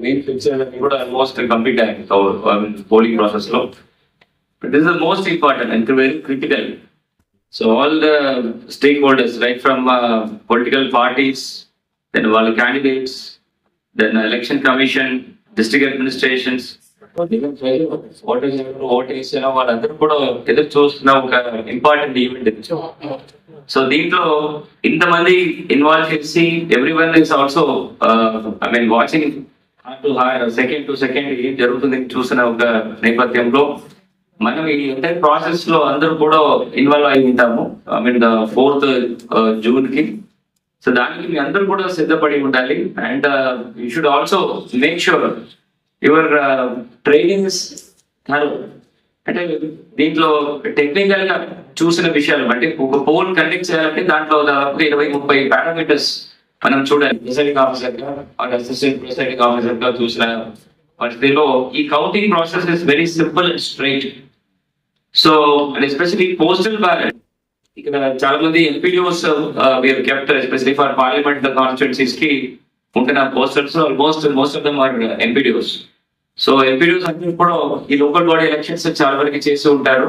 Main fixture కూడా almost complete అయింది polling ప్రాసెస్లో this is the most important and very critical so all the stake holders right from political parties then వాళ్ళ candidates then election commission district administrations vote వేసిన వాళ్ళందరూ కూడా ఎదురు చూస్తున్న ఒక ఇంపార్టెంట్ ఈవెంట్ ఇది సో దీంట్లో ఇంతమంది ఇన్వాల్వ్ చేసి every one is also I mean watching to hour second to second ఏం జరుగుతుంది చూసిన ఒక నేపథ్యంలో మనం ఈ ఎంటైర్ ప్రాసెస్లో అందరూ కూడా ఇన్వాల్వ్ అయి ఉంటాము. ఐ మీన్ ఫోర్త్ జూన్కి. సో దానికి మీ అందరూ కూడా సిద్ధపడి ఉండాలి. And you should also make sure your trainings అంటే దీంట్లో టెక్నికల్గా చూసిన విషయాలు అంటే ఒక పోల్ కండక్ట్ చేయాలంటే దాంట్లో దాదాపు ఇరవై ముప్పై పారామీటర్స్ మనం చూడాలి. ప్రిసైడింగ్ ఆఫీసర్గా అసిస్టెంట్ ప్రిసైడింగ్ ఆఫీసర్గా చూసిన పరిస్థితిలో ఈ counting process is very simple and straight so and especially postal ballot ఇక్కడ చాలా మంది MPDOs were kept especially for parliament కాన్స్టిట్యున్సీస్కి ఉంటున్న posters almost most of them are MPDOs so MPDs అన్ని కూడా ఈ లోకల్ బాడీ ఎలక్షన్స్ చాలా వరకు చేస్తూ ఉంటారు.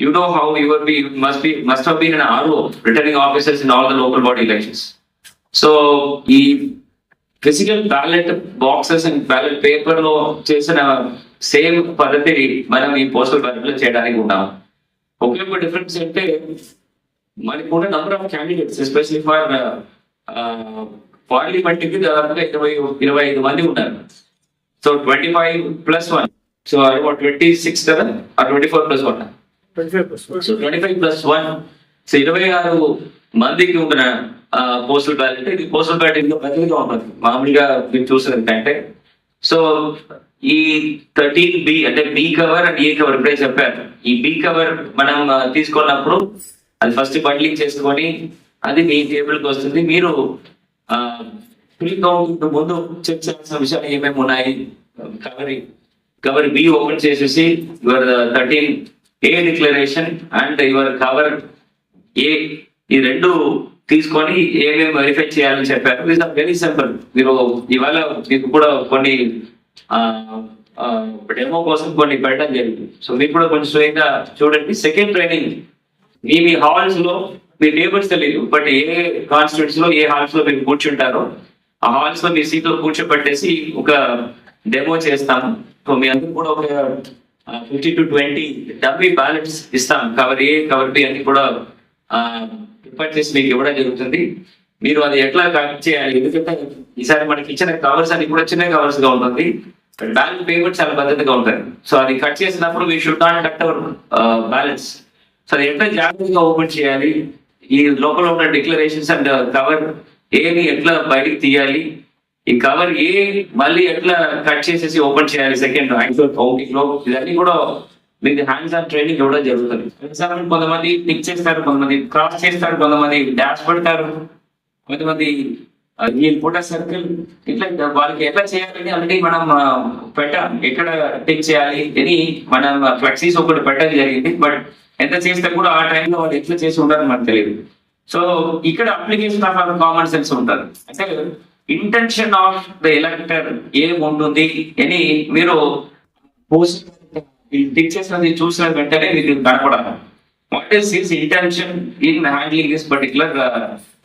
You know how your be must be must హ్ been an RO returning officers in all the local body elections so ఈ physical ballot boxes and ballot పేపర్లో చేసిన సేమ్ పద్ధతిని మనం ఈ పోస్టల్ బ్యాలెట్లో చేయడానికి ఉన్నాం. ఒకే ఒక డిఫరెన్స్ అంటే మనకు కూడా number of candidates especially for పార్లమెంట్కి దాదాపుగా ఇరవై ఇరవై ఐదు మంది ఉన్నారు. So twenty five plus one so twenty six కదా twenty four plus one so twenty five plus one so ఇరవై ఆరు మందికి ఉన్న పోస్టల్ బ్యాలెట్ ఇది పోస్టల్ బ్యాలెట్ ఇంకా పెద్దగా ఉంటుంది. మామూలుగా మీరు చూసిన కంటే సో ఈ థర్టీన్ బి అంటే B cover and A cover ఇప్పుడే చెప్పారు ఈ బి కవర్ మనం తీసుకున్నప్పుడు అది ఫస్ట్ బండ్లింగ్ చేసుకొని అది మీ టేబుల్కి వస్తుంది. మీరు ప్రీ ముందు చెక్ చేయాల్సిన విషయాలు ఏమేమి ఉన్నాయి? కవర్ కవర్ బి ఓపెన్ చేసేసి your thirteen A declaration and your cover A ఈ రెండు తీసుకొని ఏమేమి వెరిఫై చేయాలని చెప్పారు. ఇస్ వెరీ సింపుల్ మీరు ఇవాళ మీకు కూడా కొన్ని డెమో కోసం కొన్ని పెట్టడం జరిగింది. సో మీరు కూడా కొంచెం స్వయంగా చూడండి. సెకండ్ ట్రైనింగ్ మీ మీ హాల్స్లో మీ టేబుల్స్ తెలియదు బట్ ఏ కాన్స్టిట్యూట్స్లో ఏ హాల్స్లో మీరు కూర్చుంటారో ఆ హాల్స్లో మీ సీట్లో కూర్చోబెట్టేసి ఒక డెమో చేస్తాము. సో మీ అందరూ కూడా ఒక ఫిఫ్టీ టు ట్వంటీ డబ్బీ బ్యాలెట్స్ ఇస్తాం కవర్ ఏ కవర్ బి అన్ని కూడా ప్రిపేర్ చేసి మీకు ఇవ్వడం జరుగుతుంది. మీరు అది ఎట్లా కట్ చేయాలి? ఎందుకంటే ఈసారి మనకి ఇచ్చిన కవర్స్ అన్ని కూడా చిన్న కవర్స్గా ఉంటుంది. బ్యాంక్ పేమెంట్ చాలా భద్రతగా ఉంటాయి. సో అది కట్ చేసినప్పుడు we should not cut our balance so అది ఎట్లా జాగ్రత్తగా ఓపెన్ చేయాలి? ఈ లోపల ఉన్న డిక్లరేషన్స్ అండ్ కవర్ ఏని ఎట్లా బయటికి తీయాలి? ఈ కవర్ ఏ మళ్ళీ ఎట్లా కట్ చేసేసి ఓపెన్ చేయాలి సెకండ్ కౌంటింగ్లో ఇవన్నీ కూడా మీకు హ్యాండ్స్ ఆన్ ట్రైనింగ్ కూడా జరుగుతుంది. ఎగ్జాంపుల్ కొంతమంది పిక్ చేస్తారు కొంతమంది క్రాస్ చేస్తారు కొంతమంది డాష్ పెడతారు కొంతమంది ఈ పుట్ట సర్కిల్ ఇట్లా వాళ్ళకి ఎట్లా చేయాలని ఆల్రెడీ మనం పెట్టాం. ఎక్కడ టిక్ చేయాలి అని మనం ఫ్లెక్సీస్ ఒకటి పెట్టడం జరిగింది. బట్ ఎంత చేస్తే కూడా ఆ టైంలో వాళ్ళు ఎట్లా చేసి ఉంటారని మనకు తెలియదు. సో ఇక్కడ అప్లికేషన్ ఆఫ్ కామన్ సెన్స్ ఉంటుంది. అంటే ఇంటెన్షన్ ఆఫ్ ద ఎలక్టర్ ఏముంటుంది అని మీరు టిక్ చేసినది చూసిన వెంటనే మీకు కనపడాలి. What is his intention in handling this particular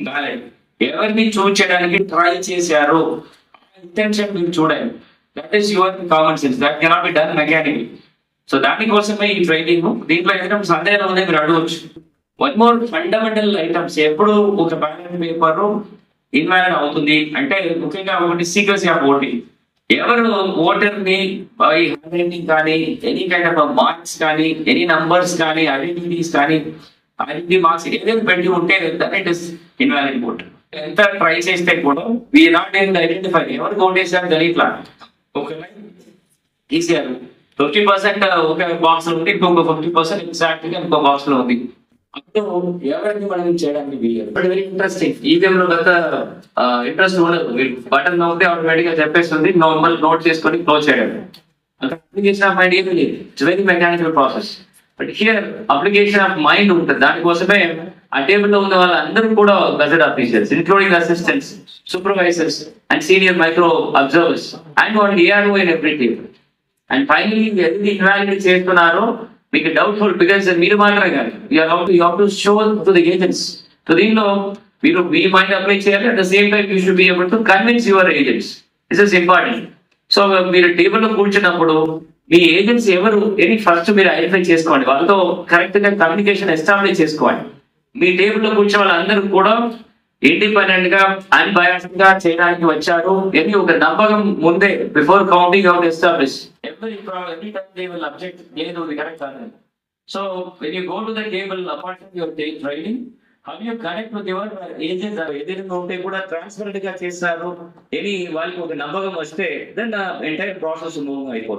ballot ఎవరిని చూస్ చేయడానికి ట్రై చేశారు ఇంటెన్షన్ మీరు చూడండి. That is your common sense that cannot be done mechanic so దానికోసమే ఈ ట్రైనింగ్ దీంట్లో ఏదైనా సందేహం ఉంది మీరు అడగవచ్చు వన్ మోర్ ఫండమెంటల్ ఐటమ్స్ ఎప్పుడు ఒక బ్యాలెట్ పేపర్ ఇన్వాలిడ్ అవుతుంది? అంటే ముఖ్యంగా ఒకటి సీక్రెసీ ఆఫ్ ఓటింగ్ ఎవరు ఓటర్ని బై హ్యాండ్ రైటింగ్ కానీ ఎనీ కైండ్ ఆఫ్ మార్క్స్ కానీ ఎనీ నంబర్స్ కానీ ఐడెంటిటీస్ కానీ ఐడెంటిటీ మార్క్స్ ఏదైనా పెట్టి ఉంటే ఇట్ ఇస్ ఇన్వాలిడ్ ఓట్ ఎంత ట్రై చేస్తే కూడా వి నాట్ ఏం ఐడెంటిఫై ఎవరు ఓటేసారు తెలియట్లా. ఒక తీసారు ఫిఫ్టీ పర్సెంట్ ఒక బాక్స్లో ఉంది ఇంకొక ఫిఫ్టీ పర్సెంట్ ఎగ్జాక్ట్గా ఇంకో బాక్స్లో ఉంది. అప్పుడు ఎవరికి మనం చేయడానికి వీలు బట్ వెరీ ఇంట్రెస్టింగ్ ఈవీఎం లో గత ఇంట్రెస్ట్ ఉండదు. మీరు బటన్ నవ్వుతే ఆటోమేటిక్గా చెప్పేస్తుంది నార్మల్ నోట్ చేసుకొని క్లోజ్ చేయడం. అప్లికేషన్ ఆఫ్ మైండ్ ఏమి లేదు. It's very mechanical process but here application of mind ఉంటుంది. దానికోసమే ఆ టేబుల్లో ఉన్న వాళ్ళందరూ కూడా gazette officers including assistants supervisors and senior micro observers and one ARO in every table and finally ఎన్ని ఇన్వాలిడేట్ చేస్తున్నారో మీకు డౌట్ఫుల్ బికాస్ మీరు మాత్రమే కాదు. You have to show to the agents so దీనిలో మీరు మీ మైండ్ అప్లై చేయాలి. At the same time you should be able to convince your agents is is important so మీరు టేబుల్లో కూర్చున్నప్పుడు మీ ఏజెంట్స్ ఎవరు? ఎనీ ఫస్ట్ మీరు ఐడెంటిఫై చేసుకోండి. వాళ్ళతో కరెక్ట్గా కమ్యూనికేషన్ ఎస్టాబ్లిష్ చేసుకోవాలి. మీ టేబుల్లో కూర్చున్న వాళ్ళందరూ కూడా ఇండిపెండెంట్గా అన్బయాస్డ్గా చేయడానికి వచ్చారు. అని ఒక నమ్మకం ముందే బిఫోర్ కౌంటింగ్ అవుట్ ఎస్టాబ్లిష్ ఎవరి every time they will object లేదు ఇది కరెక్ట్ కాదు so when you go to the table apart from your training how you connect with your agent ఏదైనా ఉంటే కూడా ట్రాన్స్పరెంట్గా చేస్తారు అని వాళ్ళకి ఒక నమ్మకం వస్తే దెన్ ఎంటైర్ ప్రాసెస్ మూవ్ అయిపోతుంది